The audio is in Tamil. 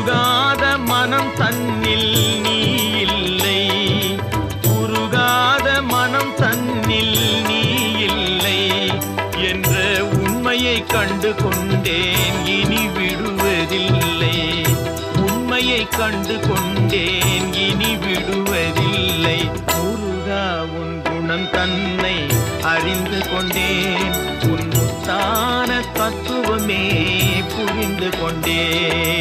உருகாத மனம் தன்னில் நீ இல்லை. உருகாத மனம் தன்னில் நீ இல்லை. என்ற உண்மையை கண்டு கொண்டேன் இனி விடுவதில்லை. உண்மையை கண்டு கொண்டேன் இனி விடுவதில்லை. முருகா உன் குணம் தன்னை அறிந்து கொண்டேன். உன் முத்தான தத்துவமே புரிந்து கொண்டேன்.